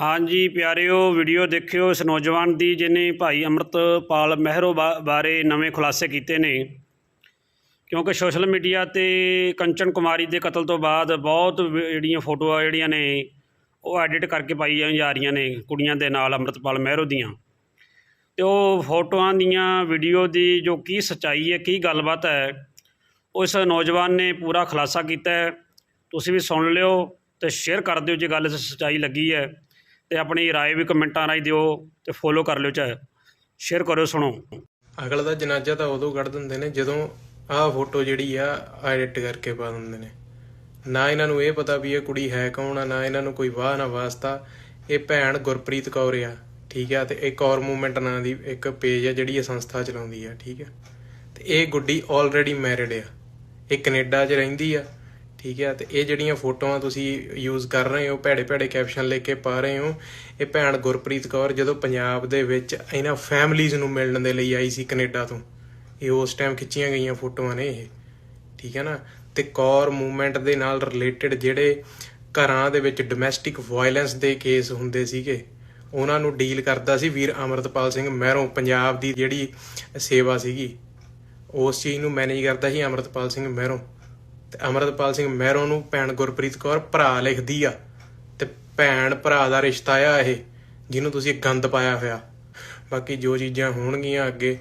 ਹਾਂਜੀ, ਪਿਆਰਿਓ, ਵੀਡੀਓ ਦੇਖਿਓ ਇਸ ਨੌਜਵਾਨ ਦੀ ਜਿਹਨੇ ਭਾਈ ਅੰਮ੍ਰਿਤਪਾਲ ਮਹਿਰੋ ਬਾ- ਬਾਰੇ ਨਵੇਂ ਖੁਲਾਸੇ ਕੀਤੇ ਨੇ। ਕਿਉਂਕਿ ਸੋਸ਼ਲ ਮੀਡੀਆ ਤੇ ਕੰਚਨ ਕੁਮਾਰੀ ਦੇ ਕਤਲ ਤੋਂ ਬਾਅਦ ਬਹੁਤ ਜਿਹੜੀਆਂ ਫੋਟੋਆਂ ਜਿਹੜੀਆਂ ਨੇ, ਉਹ ਐਡਿਟ ਕਰਕੇ ਪਾਈਆਂ ਜਾ ਰਹੀਆਂ ਨੇ ਕੁੜੀਆਂ ਦੇ ਨਾਲ ਅੰਮ੍ਰਿਤਪਾਲ ਮਹਿਰੋ ਦੀਆਂ। ਤੇ ਉਹ ਫੋਟੋਆਂ ਦੀਆਂ ਵੀਡੀਓ ਦੀ ਜੋ ਕੀ ਸੱਚਾਈ ਹੈ, ਕੀ ਗੱਲਬਾਤ ਹੈ ਉਸ ਨੌਜਵਾਨ ਨੇ ਪੂਰਾ ਖੁਲਾਸਾ ਕੀਤਾ ਹੈ। ਤੁਸੀਂ ਵੀ ਸੁਣ ਲਿਓ ਤੇ ਸ਼ੇਅਰ ਕਰ ਦਿਓ ਜੇ ਗੱਲ 'ਚ ਸੱਚਾਈ ਲੱਗੀ ਹੈ। ਤੇ ਆਪਣੀ رائے ਵੀ ਕਮੈਂਟਾਂ ਰਾਹੀਂ ਦਿਓ ਤੇ ਫੋਲੋ ਕਰ ਲਿਓ ਚਾਹੇ ਸ਼ੇਅਰ ਕਰਿਓ ਸੁਣੋ ਅਗਲ ਦਾ ਜਨਾਜ਼ਾ ਤਾਂ ਉਦੋਂ ਕੱਢ ਦਿੰਦੇ ਨੇ ਜਦੋਂ ਆਹ ਫੋਟੋ ਜਿਹੜੀ ਆ ਐਡਿਟ ਕਰਕੇ ਪਾ ਦਿੰਦੇ ਨੇ ਨਾ ਇਹਨਾਂ ਨੂੰ ਇਹ ਪਤਾ ਵੀ ਇਹ ਕੁੜੀ ਹੈ ਕੌਣ ਆ ਨਾ ਇਹਨਾਂ ਨੂੰ ਕੋਈ ਵਾਹ ਨਾ ਵਾਸਤਾ ਇਹ ਭੈਣ ਗੁਰਪ੍ਰੀਤ ਕੌਰ ਆ ਠੀਕ ਆ ਤੇ ਇਹ ਕੌਰ ਮੂਵਮੈਂਟ ਨਾਂ ਦੀ ਇੱਕ ਪੇਜ ਆ ਜਿਹੜੀ ਇਹ ਸੰਸਥਾ ਚਲਾਉਂਦੀ ਆ ਠੀਕ ਆ ਤੇ ਇਹ ਗੁੱਡੀ ਆਲਰੇਡੀ ਮੈਰਿਡ ਆ ਇਹ ਕੈਨੇਡਾ 'ਚ ਰਹਿੰਦੀ ਆ ਠੀਕ ਹੈ, ਤੇ ਇਹ ਜਿਹੜੀਆਂ ਫੋਟੋਆਂ ਤੁਸੀਂ ਯੂਜ਼ ਕਰ ਰਹੇ ਹੋ, ਭੈੜੇ ਭੈੜੇ ਕੈਪਸ਼ਨ ਲੈ ਕੇ ਪਾ ਰਹੇ ਹੋ, ਇਹ ਭੈਣ ਗੁਰਪ੍ਰੀਤ ਕੌਰ ਜਦੋਂ ਪੰਜਾਬ ਦੇ ਵਿੱਚ ਇਹਨਾਂ ਫੈਮਲੀਆਂ ਨੂੰ ਮਿਲਣ ਦੇ ਲਈ ਆਈ ਸੀ ਕੈਨੇਡਾ ਤੋਂ, ਇਹ ਉਸ ਟਾਈਮ ਖਿੱਚੀਆਂ ਗਈਆਂ ਫੋਟੋਆਂ ਨੇ ਇਹ, ਠੀਕ ਹੈ ਨਾ? ਤੇ ਕੌਰ ਮੂਵਮੈਂਟ ਦੇ ਨਾਲ ਰਿਲੇਟਡ ਜਿਹੜੇ ਘਰਾਂ ਦੇ ਵਿੱਚ ਡੋਮੈਸਟਿਕ ਵਾਇਲੈਂਸ ਦੇ ਕੇਸ ਹੁੰਦੇ ਸੀਗੇ, ਉਹਨਾਂ ਨੂੰ ਡੀਲ ਕਰਦਾ ਸੀ ਵੀਰ ਅਮਰਤਪਾਲ ਸਿੰਘ ਮਹਿਰੋਂ, ਪੰਜਾਬ ਦੀ ਜਿਹੜੀ ਸੇਵਾ ਸੀਗੀ, ਉਸ ਚੀਜ਼ ਨੂੰ ਮੈਨੇਜ ਕਰਦਾ ਸੀ ਅਮਰਤਪਾਲ ਸਿੰਘ ਮਹਿਰੋਂ। ਤੇ ਅਮਰਤਪਾਲ ਸਿੰਘ ਮਹਿਰੋਂ ਨੂੰ ਭੈਣ ਗੁਰਪ੍ਰੀਤ ਕੌਰ ਭਰਾ ਲਿਖਦੀ ਆ ਤੇ ਭੈਣ ਭਰਾ ਦਾ ਰਿਸ਼ਤਾ ਆ ਇਹ, ਜਿਹਨੂੰ ਤੁਸੀਂ ਗੰਦ ਪਾਇਆ ਹੋਇਆ। ਬਾਕੀ ਜੋ ਚੀਜ਼ਾਂ ਹੋਣਗੀਆਂ ਅੱਗੇ